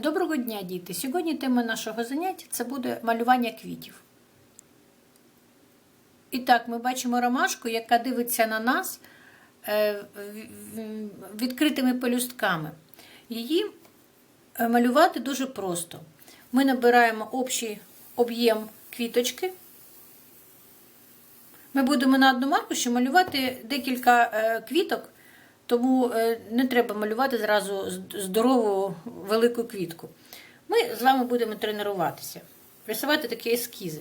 Доброго дня, діти! Сьогодні тема нашого заняття це буде малювання квітів. І так, ми бачимо ромашку, яка дивиться на нас е, відкритими пелюстками. Її е, малювати дуже просто. Ми набираємо общий об'єм квіточки. Ми будемо на одному аркуші малювати декілька е, квіток, тому е, не треба малювати зразу здорову велику квітку. Ми з вами будемо тренуватися, рисувати такі ескізи.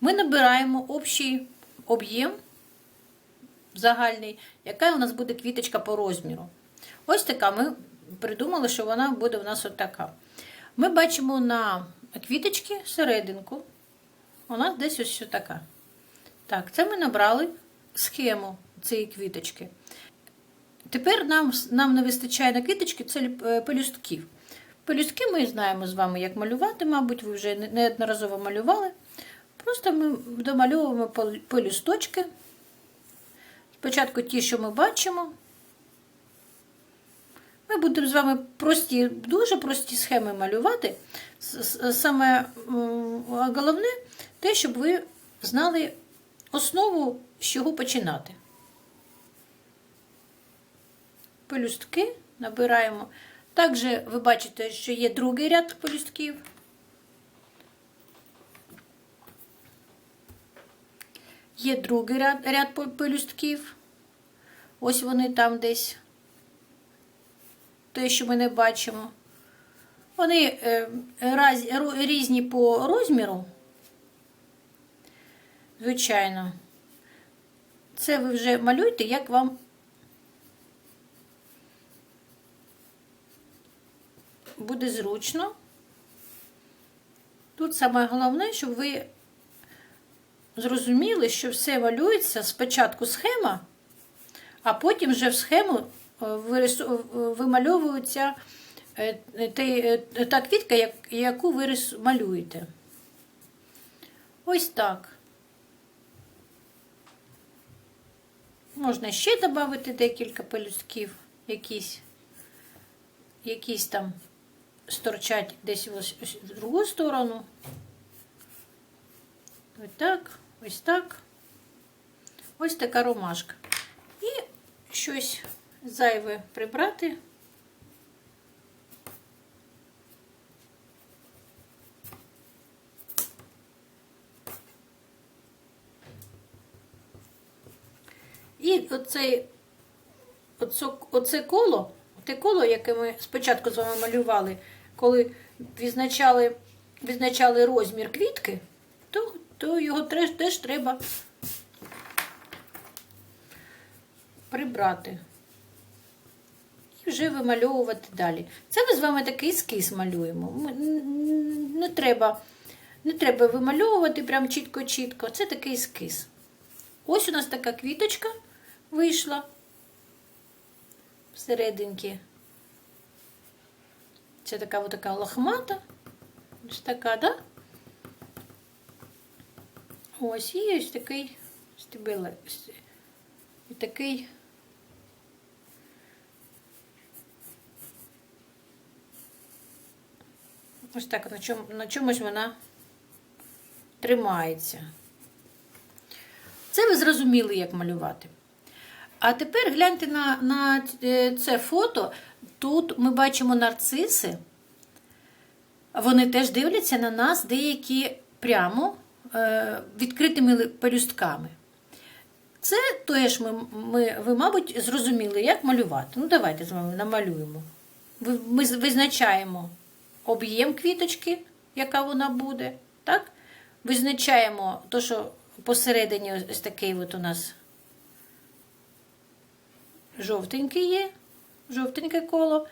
Ми набираємо общий об'єм загальний, яка у нас буде квіточка по розміру. Ось така ми придумали, що вона буде у нас от така. Ми бачимо на квіточці серединку. У нас десь ось така. Так, це ми набрали схему цієї квіточки. Тепер нам, нам не вистачає на квіточки це е, пелюстків. Пелюстки ми знаємо з вами, як малювати, мабуть, ви вже неодноразово малювали. Просто ми домальовуємо пел- пелюсточки. Спочатку ті, що ми бачимо. Ми будемо з вами прості, дуже прості схеми малювати. Саме головне те, щоб ви знали основу, з чого починати. Пелюстки набираємо. Також ви бачите, що є другий ряд пелюстків. Є другий ряд, ряд пелюстків. Ось вони там десь. Те, що ми не бачимо. Вони е, раз, різні по розміру. Звичайно. Це ви вже малюйте, як вам буде зручно. Тут саме головне, щоб ви зрозуміли, що все малюється спочатку схема, а потім вже в схему е, е, вимальовується е, та квітка, яку ви малюєте. Ось так. Можна ще додати декілька пелюстків, якісь, якісь там сторчать десь в другу сторону. Ось так, ось так. Ось така ромашка. І щось зайве прибрати. І оцей, оце, оце коло, те коло, яке ми спочатку з вами малювали, коли відзначали, відзначали розмір квітки, то, то його теж, теж треба прибрати. І вже вимальовувати далі. Це ми з вами такий ескіз малюємо. Не треба, не треба вимальовувати прям чітко-чітко. Це такий ескіз. Ось у нас така квіточка вийшла всерединки. Це така ось така лохмата. Ось така, да? Ось і ось такий стебеле. І такий. Ось так на, чому, на чомусь вона тримається. Це ви зрозуміли, як малювати. А тепер гляньте на, на е, це фото. Тут ми бачимо нарциси. Вони теж дивляться на нас деякі прямо е, відкритими пелюстками. Це теж ми, ми, ви, мабуть, зрозуміли, як малювати. Ну, давайте з вами намалюємо. Ми визначаємо об'єм квіточки, яка вона буде. Так? Визначаємо те, що посередині ось такий от у нас жовтенький є, жовтеньке коло.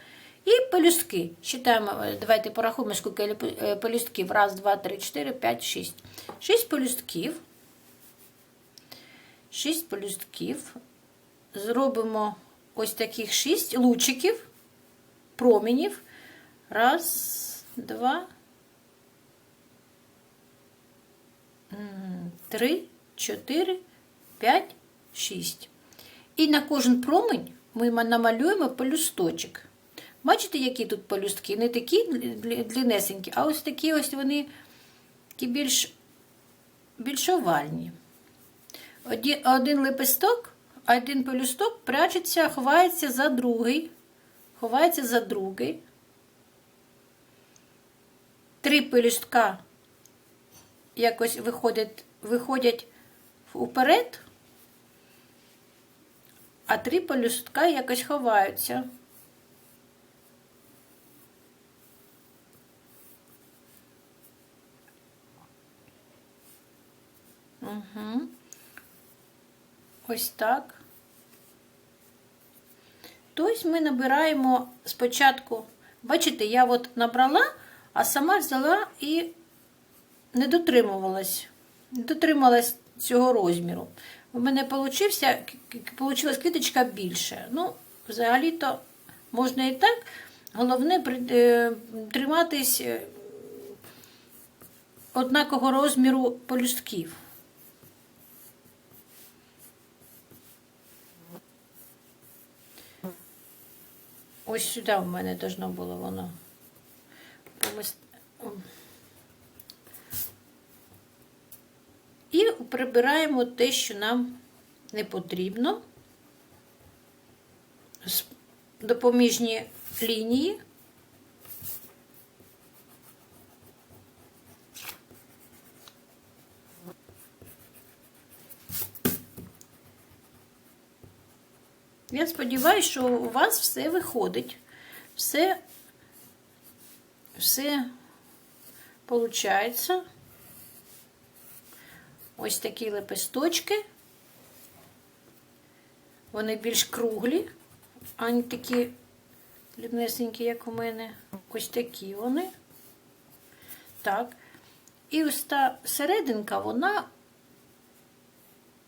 І пелюстки. Считаємо, е, давайте порахуємо, скільки е, пелюстків. Раз, два, три, чотири, п'ять, шість. Шість пелюстків. Шість пелюстків. Зробимо ось таких шість лучиків, промінів. Раз, два, три, чотири, п'ять, шість. І на кожен промінь ми намалюємо пелюсточок. Бачите, які тут полюстки? Не такі длиннесенькі, а ось такі ось вони такі більш, більш овальні. Один лепесток, один пелюсток прячеться, ховається за другий. Ховається за другий. Три пелюстка якось виходять, виходять уперед, а три пелюстка якось ховаються. Угу. Ось так. Тобто ми набираємо спочатку, бачите, я от набрала, а сама взяла і не дотримувалась. Не дотрималась цього розміру. У мене получилась квіточка більше. Ну, взагалі-то можна і так. Головне е, триматись е, однакового розміру полюстків. Ось сюди в мене должно було воно. І прибираємо те, що нам не потрібно. Допоміжні лінії. Я сподіваюся, що у вас все виходить. Все, все получається. Ось такі лепесточки. Вони більш круглі, а не такі дрібнесенькі, як у мене. Ось такі вони. Так. І ось та серединка, вона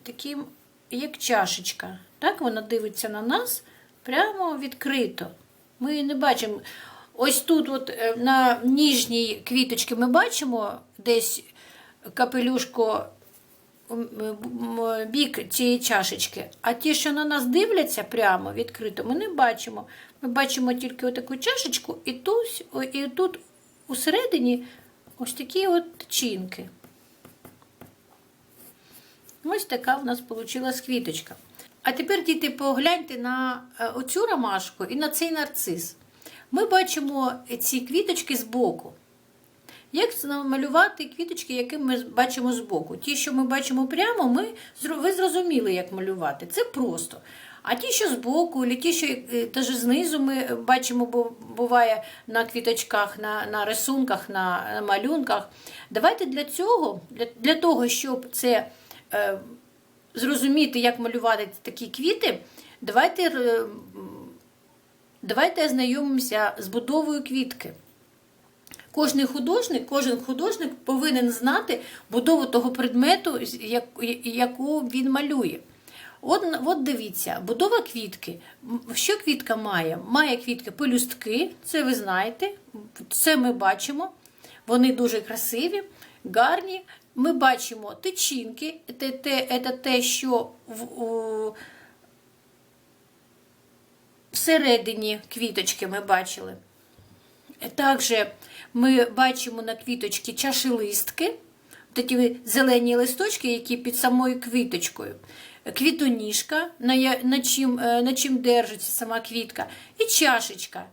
таким, як чашечка. Так, вона дивиться на нас прямо відкрито. Ми її не бачимо. Ось тут, от е, на ніжній квіточці, ми бачимо десь капелюшко бік цієї чашечки. А ті, що на нас дивляться прямо відкрито, ми не бачимо. Ми бачимо тільки отаку чашечку, і тут, і тут усередині ось такі от тчинки. Ось така в нас вийшла квіточка. А тепер, діти, погляньте на е, оцю ромашку і на цей нарцис. Ми бачимо ці квіточки збоку. Як намалювати квіточки, які ми бачимо збоку? Ті, що ми бачимо прямо, ми, ви зрозуміли, як малювати. Це просто. А ті, що збоку, і ті, що е, теж знизу ми бачимо, бо буває на квіточках, на, на рисунках, на, на малюнках. Давайте для цього, для, для того, щоб це е, зрозуміти, як малювати такі квіти, давайте, е, давайте ознайомимося з будовою квітки. Кожний художник, кожен художник повинен знати будову того предмету, яку він малює. От, от дивіться, будова квітки. Що квітка має? Має квітки пелюстки, це ви знаєте, це ми бачимо. Вони дуже красиві, гарні. Ми бачимо тичинки, це те, це те що в, у, всередині квіточки ми бачили. Також ми бачимо на квіточці чашелистки, такі зелені листочки, які під самою квіточкою, квітоніжка, на, на, чим, е, на чим держиться сама квітка, і чашечка,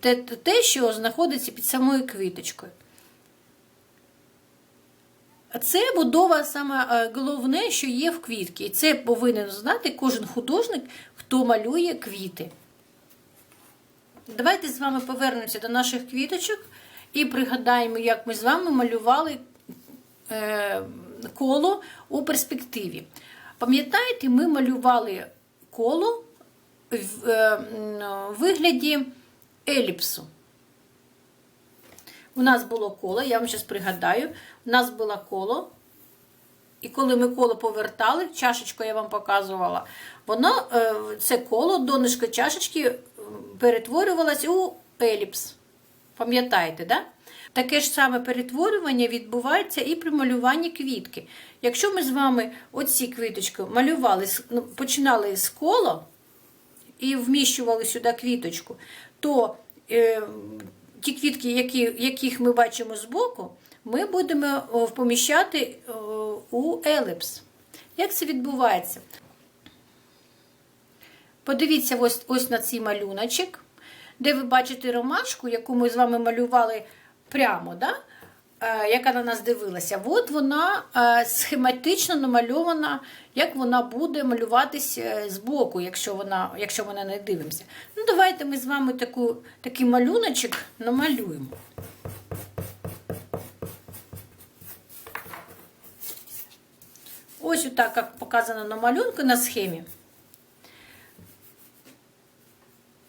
те, те, що знаходиться під самою квіточкою. Це будова саме е, головне, що є в квітці. І це повинен знати кожен художник, хто малює квіти. Давайте з вами повернемося до наших квіточок і пригадаємо, як ми з вами малювали е, коло у перспективі. Пам'ятаєте, ми малювали коло в е, вигляді еліпсу. У нас було коло, я вам зараз пригадаю, у нас було коло. І коли ми коло повертали, чашечку я вам показувала, воно, е, це коло, донышко чашечки перетворювалось у еліпс. Пам'ятаєте, да? Таке ж саме перетворювання відбувається і при малюванні квітки. Якщо ми з вами оці квіточки малювали, ну, починали з кола, і вміщували сюди квіточку, то е, ті квітки, які, яких ми бачимо збоку, ми будемо о, поміщати у еліпс. Як це відбувається? Подивіться ось, ось на цей малюночок, де ви бачите ромашку, яку ми з вами малювали прямо, да? е, яка на нас дивилася. От вона е, схематично намальована, як вона буде малюватись е, збоку, якщо, вона, якщо вона не дивимося. Ну, давайте ми з вами таку, такий малюночок намалюємо. Ось отак, як показано на малюнку на схемі.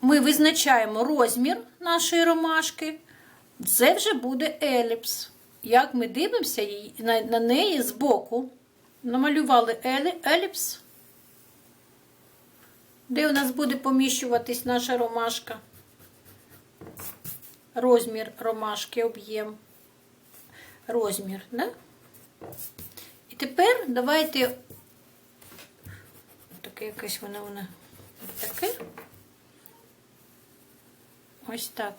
Ми визначаємо розмір нашої ромашки. Це вже буде еліпс. Як ми дивимося на, неї збоку, намалювали елі, еліпс, де у нас буде поміщуватись наша ромашка. Розмір ромашки, об'єм. Розмір, да? Тепер давайте. Таке якесь воно воно таке. Ось так.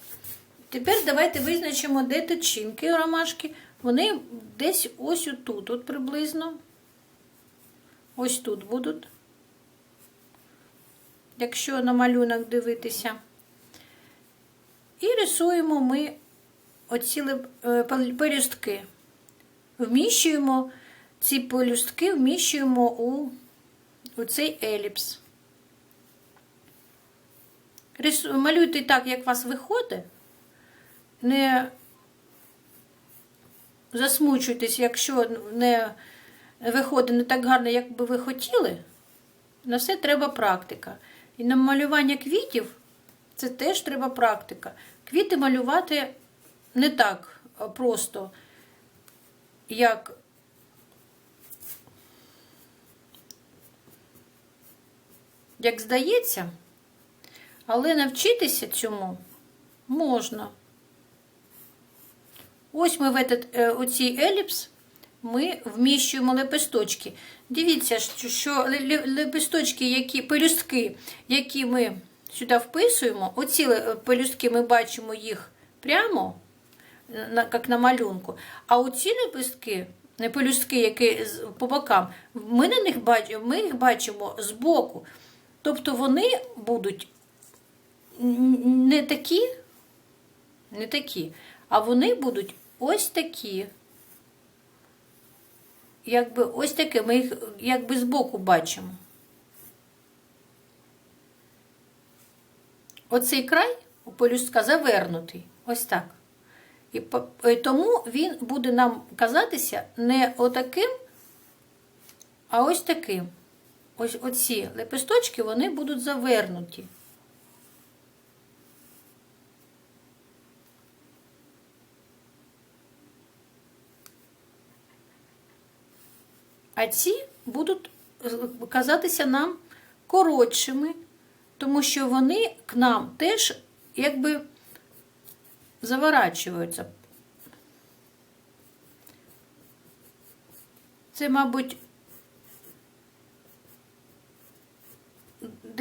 Тепер давайте визначимо, де тичинки ромашки. Вони десь ось отут, от приблизно. Ось тут будуть. Якщо на малюнок дивитися. І рисуємо ми оці е, пелюстки. Вміщуємо ці пелюстки, вміщуємо у, у цей еліпс. Малюйте так, як у вас виходить. Не засмучуйтесь, якщо не виходить не так гарно, як би ви хотіли. На все треба практика. І на малювання квітів це теж треба практика. Квіти малювати не так просто, як як здається, але навчитися цьому можна. Ось ми в этот, е, оцій еліпс ми вміщуємо лепесточки. Дивіться, що, що ле- ле- лепесточки, які, пелюстки, які ми сюди вписуємо, оці пелюстки ми бачимо їх прямо, на, як на малюнку. А оці лепестки, пелюстки, які по бокам, ми, на них бачимо, ми їх бачимо збоку. Тобто вони будуть не такі, не такі, а вони будуть ось такі. Якби ось таке, ми їх якби збоку бачимо. Оцей край у пелюстка завернутий. Ось так. І тому він буде нам казатися не отаким, а ось таким. Ось оці лепесточки вони будуть завернуті. А ці будуть казатися нам коротшими, тому що вони к нам теж якби заворачуються. Це, мабуть,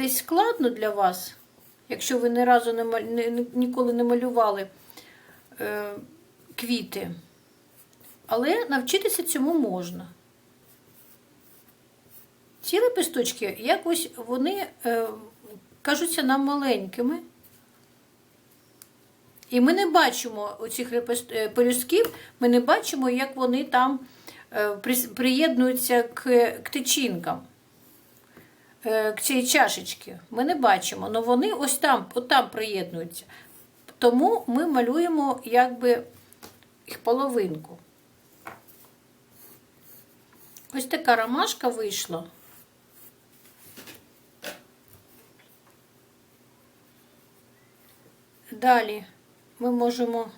десь складно для вас, якщо ви ні разу не, не- ніколи не малювали е, квіти. Але навчитися цьому можна. Ці лепесточки якось вони е, кажуться нам маленькими. І ми не бачимо оцих е, пелюстків, ми не бачимо, як вони там е, приєднуються к тичинкам, е, к цій чашечці. Ми не бачимо, але вони ось там, от там приєднуються. Тому ми малюємо якби їх половинку. Ось така ромашка вийшла. Далі ми можемо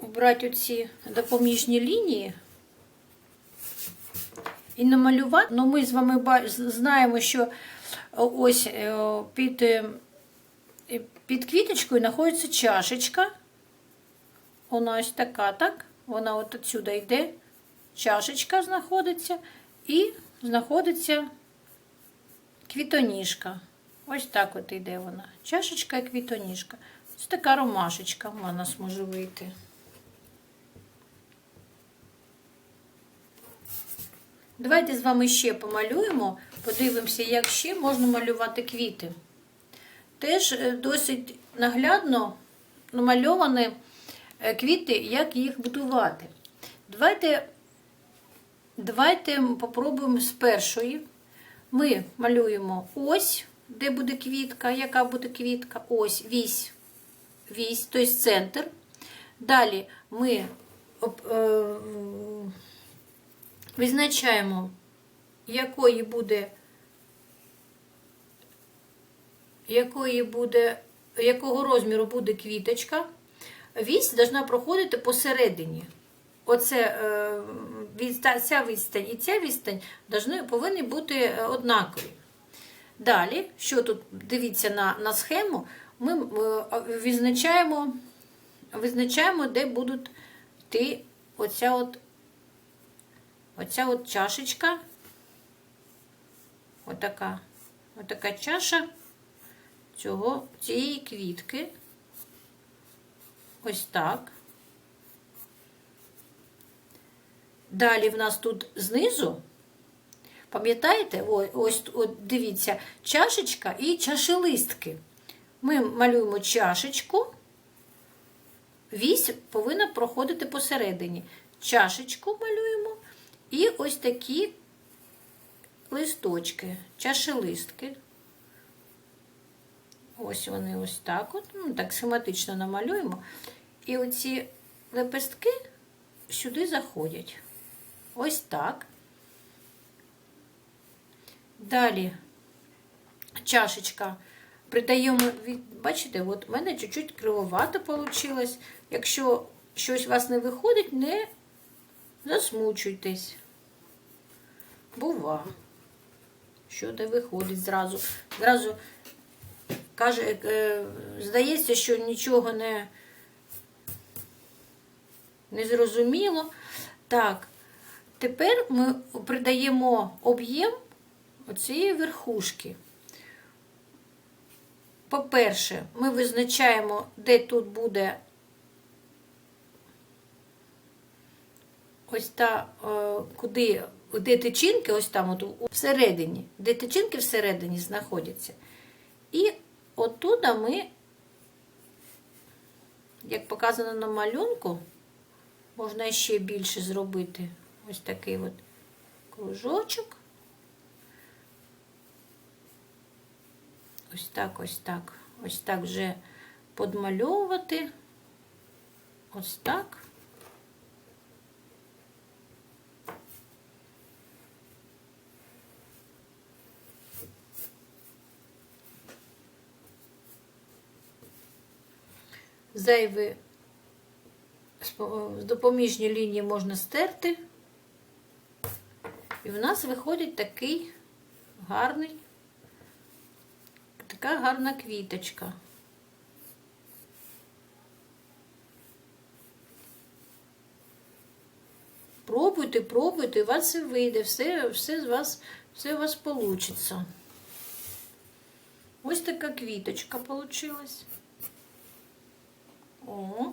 брати оці допоміжні лінії і намалювати. Ну, ми з вами знаємо, що ось е, під, е, під квіточкою знаходиться чашечка. Вона ось така, так? Вона от отсюди йде. Чашечка знаходиться. І знаходиться квітоніжка. Ось так от йде вона. Чашечка і квітоніжка. Ось така ромашечка у нас може вийти. Давайте з вами ще помалюємо, подивимося, як ще можна малювати квіти. Теж е, досить наглядно намальовані е, квіти, як їх будувати. Давайте, давайте попробуємо з першої. Ми малюємо ось, де буде квітка, яка буде квітка, ось вісь, вісь, тобто центр. Далі ми е, визначаємо, якої буде, якої буде, якого розміру буде квіточка. Вісь повинна проходити посередині. Оце е, ця відстань і ця відстань повинні бути е, однакові. Далі, що тут дивіться на, на схему, ми е, визначаємо, визначаємо, де будуть йти оця от, оця от чашечка. Отака, отака чаша цього, цієї квітки. Ось так. Далі в нас тут знизу, пам'ятаєте, ось от дивіться, чашечка і чашелистки. Ми малюємо чашечку, вісь повинна проходити посередині. Чашечку малюємо і ось такі листочки, чашелистки. Ось вони ось так от, ну, так схематично намалюємо. І оці лепестки сюди заходять. Ось так. Далі чашечка. Придаємо, від- бачите, от у мене чуть-чуть кривовато вийшло. Якщо щось у вас не виходить, не засмучуйтесь. Бува. Що не виходить зразу. Зразу каже, е, здається, що нічого не, не зрозуміло. Так, тепер ми придаємо об'єм оцієї верхушки. По-перше, ми визначаємо, де тут буде ось та, е, куди, де тичинки, ось там, от, всередині, де тичинки всередині знаходяться. І оттуда ми, як показано на малюнку, можна ще більше зробити ось такий от кружочок. Ось так, ось так, ось так вже подмальовувати. Ось так. Зайві спо- допоміжні лінії можна стерти. І в нас виходить такий гарний, така гарна квіточка. Пробуйте, пробуйте, у вас все вийде, все, все з вас, все у вас вийде. Ось така квіточка получилась. О.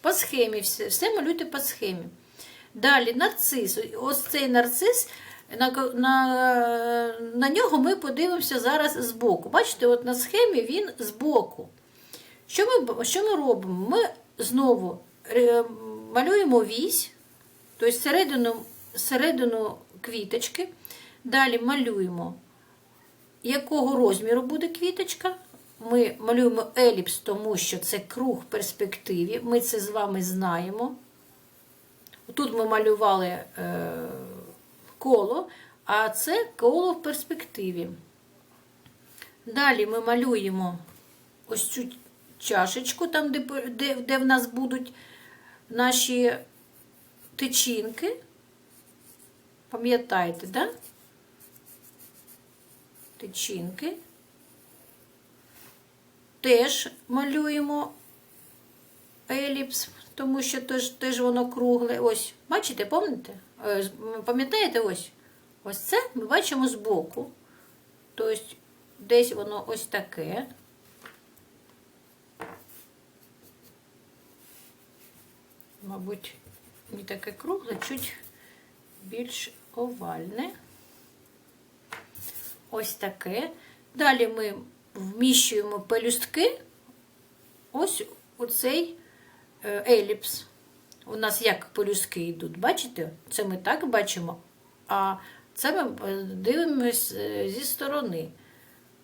По схемі все, все малюйте по схемі. Далі нарцис. Ось цей нарцис, на, на, на нього ми подивимося зараз збоку. Бачите, от на схемі він збоку. Що ми, що ми робимо? Ми знову е, малюємо вісь, тобто середину, середину квіточки. Далі малюємо, якого розміру буде квіточка. Ми малюємо еліпс, тому що це круг в перспективі. Ми це з вами знаємо. Тут ми малювали е, коло, а це коло в перспективі. Далі ми малюємо ось цю чашечку, там, де, де, де в нас будуть наші тичинки. Пам'ятаєте, да? Тичинки. Теж малюємо еліпс, тому що теж, теж воно кругле. Ось, бачите, пам'ятаєте? Е, Пам'ятаєте ось? Ось це ми бачимо збоку. Тобто десь воно ось таке. Мабуть, не таке кругле, чуть більш овальне. Ось таке. Далі ми вміщуємо пелюстки ось у цей е, еліпс. У нас як пелюстки йдуть, бачите? Це ми так бачимо, а це ми е, дивимось е, зі сторони.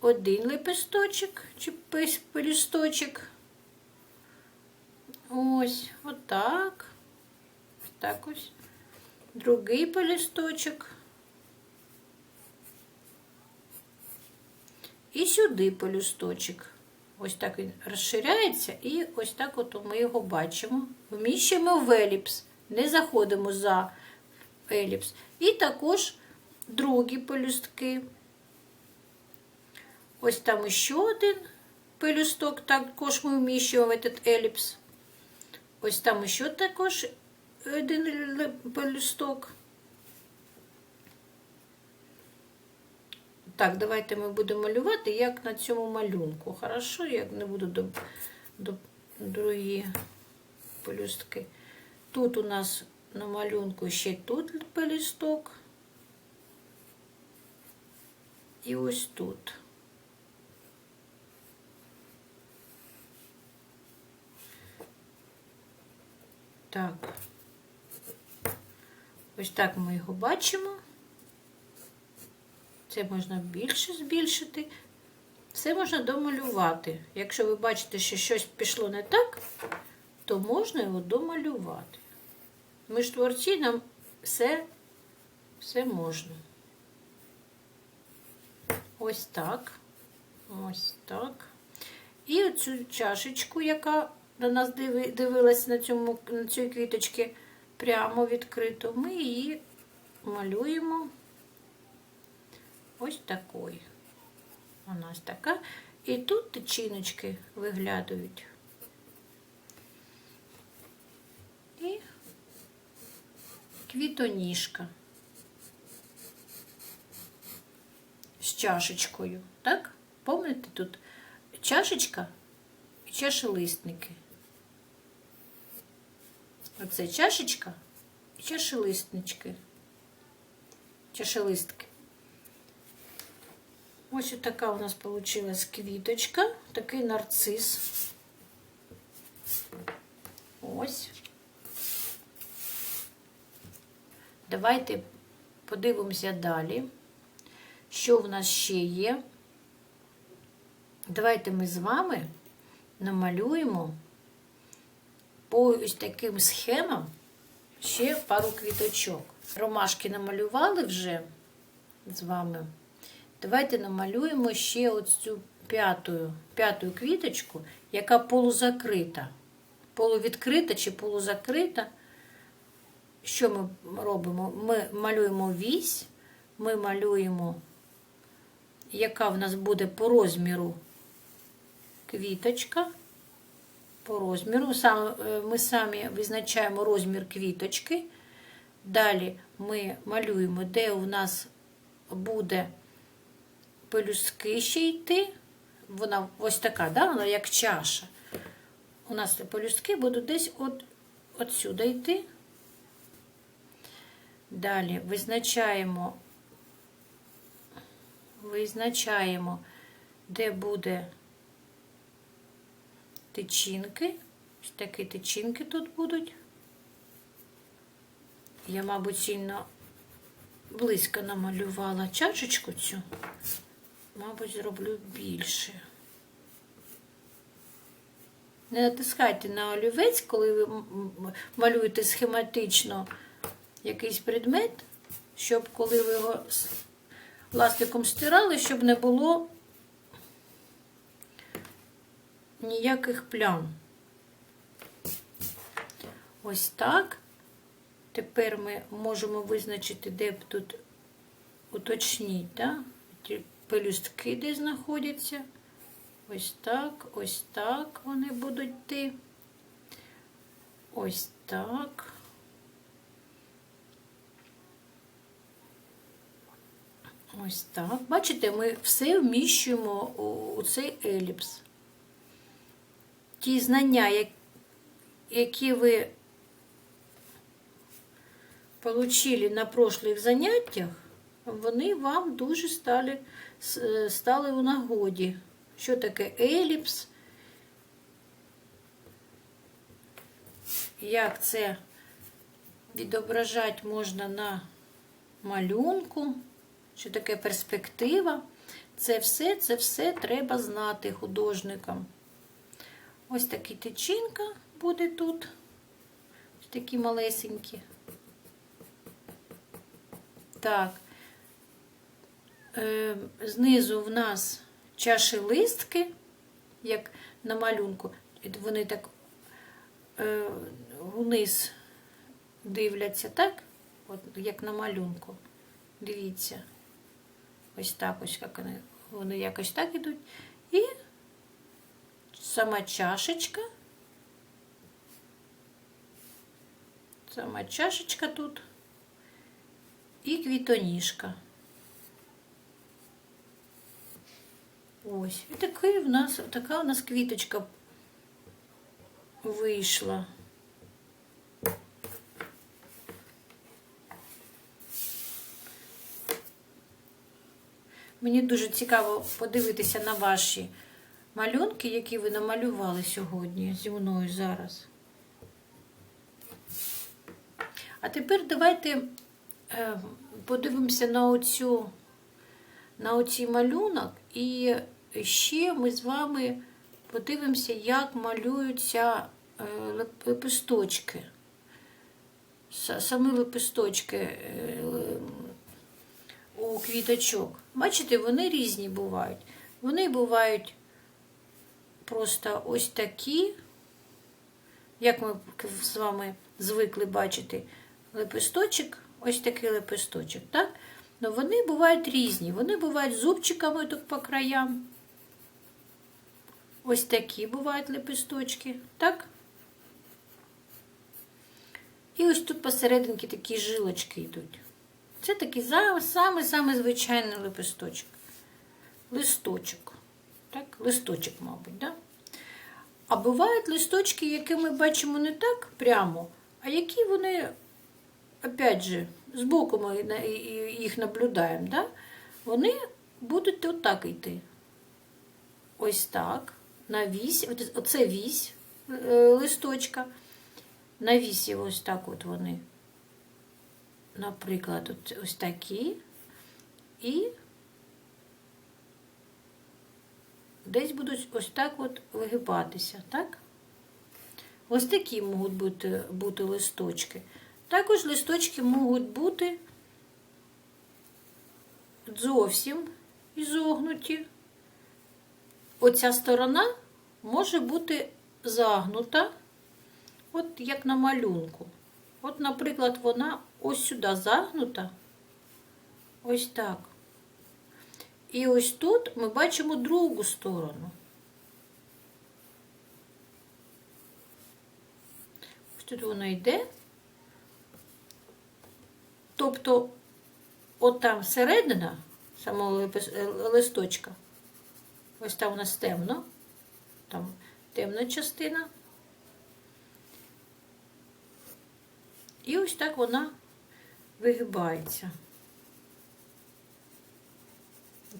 Один лепесточок чи пелюсточок. Ось, отак. Так ось. Другий пелюсточок. І сюди пелюсточок. Ось так він розширяється, і ось так от ми його бачимо. Вміщуємо в еліпс, не заходимо за еліпс. І також другі пелюстки. Ось там ще один пелюсток, також ми вміщуємо в этот еліпс. Ось там ще також один пелюсток. Так, давайте ми будемо малювати, як на цьому малюнку. Хорошо, я не буду до, до другі пелюстки. Тут у нас на малюнку ще тут пелюсток. І ось тут. Так. Ось так ми його бачимо. Це можна більше збільшити. Все можна домалювати. Якщо ви бачите, що щось пішло не так, то можна його домалювати. Ми ж творці, нам все, все можна. Ось так. Ось так. І оцю чашечку, яка на нас диви- дивилась на, цьому, на цій квіточці прямо відкрито, ми її малюємо ось такою. Вона ось така. І тут тичиночки виглядають. І квітоніжка з чашечкою. Так? Пам'ятаєте, тут чашечка і чашелистники. Оце чашечка і чашелистнички. Чашелистки. Ось така у нас вийшла квіточка, такий нарцис. Ось. Давайте подивимося далі, що в нас ще є. Давайте ми з вами намалюємо по ось таким схемам ще пару квіточок. Ромашки намалювали вже з вами. Давайте намалюємо ще оцю п'яту, п'яту квіточку, яка полузакрита. Полувідкрита чи полузакрита. Що ми робимо? Ми малюємо вісь, ми малюємо, яка в нас буде по розміру квіточка. По розміру. Е, Ми самі визначаємо розмір квіточки. Далі ми малюємо, де у нас буде пелюстки ще йти. Вона ось така, да? вона як чаша. У нас пелюстки будуть десь от, от сюди йти. Далі визначаємо, визначаємо, де буде тичинки. Ось такі тичинки тут будуть. Я, мабуть, сильно близько намалювала чашечку цю. Мабуть, зроблю більше. Не натискайте на олівець, коли ви малюєте схематично якийсь предмет, щоб коли ви його ластиком стирали, щоб не було ніяких плям. Ось так. Тепер ми можемо визначити, де б тут уточніть, да? Пелюстки де знаходяться. Ось так, ось так вони будуть йти. Ось так. Ось так. Бачите, ми все вміщуємо у, цей еліпс. Ті знання, як- які ви получили на прошлих заняттях, вони вам дуже стали, стали у нагоді. Що таке еліпс? Як це відображати можна на малюнку? Що таке перспектива? Це все, це все треба знати художникам. Ось такі тичинка буде тут. Ось такі малесенькі. Так. Е, знизу в нас чаші листки, як на малюнку. Вони так е, вниз дивляться, так? От, як на малюнку. Дивіться. Ось так, ось як вони, вони якось так ідуть. І сама чашечка. Сама чашечка тут. І квітоніжка. Ось. І такий в нас, така у нас квіточка вийшла. Мені дуже цікаво подивитися на ваші малюнки, які ви намалювали сьогодні зі мною зараз. А тепер давайте е, подивимося на оцю, на оцій малюнок, і ще ми з вами подивимося, як малюються е, лепесточки. Самі лепесточки е, у квіточок. Бачите, вони різні бувають. Вони бувають просто ось такі, як ми з вами звикли бачити, лепесточок, ось такий лепесточок, так? Но вони бувають різні. Вони бувають зубчиками тут по краям. Ось такі бувають лепесточки, так? І ось тут посерединки такі жилочки йдуть. Це такий самий-самий звичайний лепесточок. Листочок. Так, листочок, мабуть, да? А бувають листочки, які ми бачимо не так прямо, а які вони, опять же, збоку ми їх наблюдаємо, да? вони будуть отак йти. Ось так. На вісь, оце вісь е, листочка. На вісі ось так от вони наприклад, ось такі, і десь будуть ось так от вигибатися, так? Ось такі можуть бути, бути листочки. Також листочки можуть бути зовсім ізогнуті. Оця сторона може бути загнута, от як на малюнку. От, наприклад, вона ось сюди загнута. Ось так. І ось тут ми бачимо другу сторону. Ось тут вона йде. Тобто, от там середина самого листочка, ось там у нас темно, там темна частина. І ось так вона вигибається.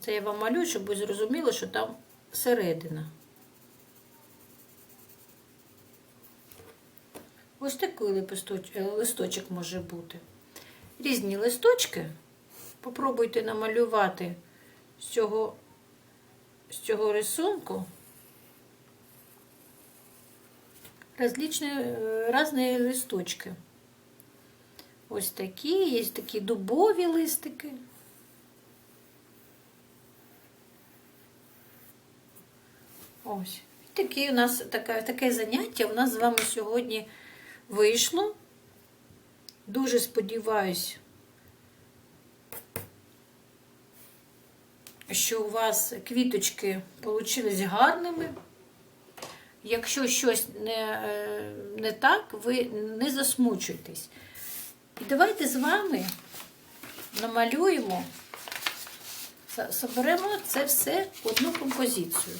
Це я вам малюю, щоб ви зрозуміли, що там середина. Ось такий листочок, листочок може бути. Різні листочки. Попробуйте намалювати з цього, з цього рисунку различні, е, різні листочки. Ось такі, є такі дубові листики. Ось. Такі у нас таке, таке заняття у нас з вами сьогодні вийшло. Дуже сподіваюсь, що у вас квіточки получились гарними. Якщо щось не, е, не так, ви не засмучуйтесь. І давайте з вами намалюємо Соберемо це все в одну композицію.